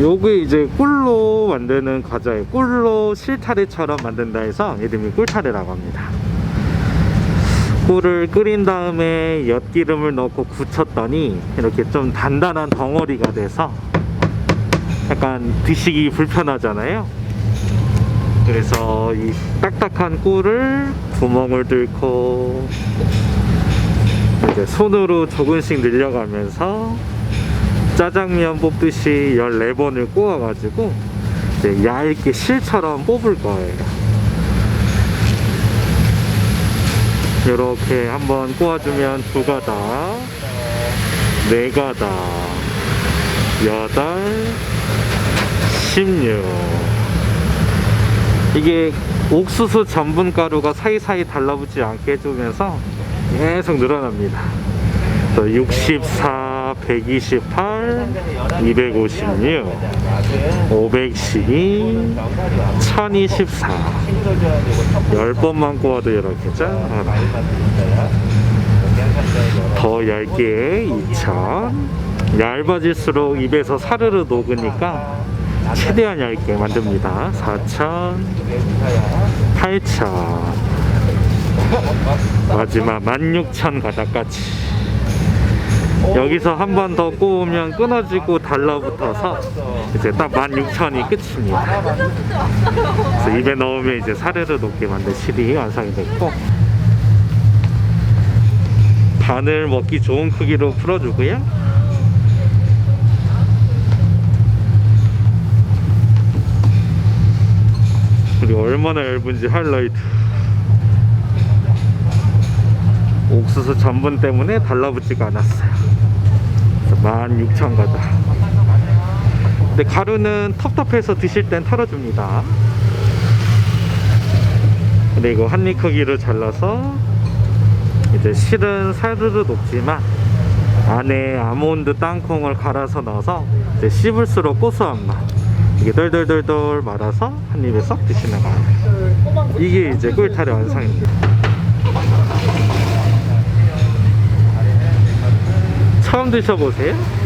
요게 이제 꿀로 만드는 과자예요. 꿀로 실타래처럼 만든다 해서 이름이 꿀타래라고 합니다. 꿀을 끓인 다음에 엿기름을 넣고 굳혔더니 이렇게 좀 단단한 덩어리가 돼서 약간 드시기 불편하잖아요. 그래서 이 딱딱한 꿀을 구멍을 뚫고 이제 손으로 조금씩 늘려가면서 짜장면 뽑듯이 14번을 꼬아가지고 이제 얇게 실처럼 뽑을 거예요. 이렇게 한번 꼬아주면 두 가닥, 네 가닥, 여덟, 십육. 이게 옥수수 전분 가루가 사이사이 달라붙지 않게 해주면서 계속 늘어납니다. 64, 128, 256, 512, 1024. 10번만 꼬아도 이렇게 짠. 더 얇게 2000. 얇아질수록 입에서 사르르 녹으니까 최대한 얇게 만듭니다. 4000, 8000. 마지막 16,000 가닥까지. 여기서 한 번 더 꼬우면 끊어지고 달라붙어서 이제 딱 16,000이 끝입니다. 그래서 입에 넣으면 이제 사르르 녹게 만든 실이 완성이 됐고 반을 먹기 좋은 크기로 풀어주고요. 그리고 얼마나 얇은지 하이라이트. 옥수수 전분 때문에 달라붙지가 않았어요. 16,000가다. 근데 가루는 텁텁해서 드실 땐 털어줍니다. 그리고 한입 크기로 잘라서 이제 실은 사르르 녹지만 안에 아몬드 땅콩을 갈아서 넣어서 이제 씹을수록 고소한 맛. 이게 덜덜덜덜 말아서 한 입에 쏙 드시는 거예요. 이게 이제 꿀타래 완성입니다. 처음 드셔보세요?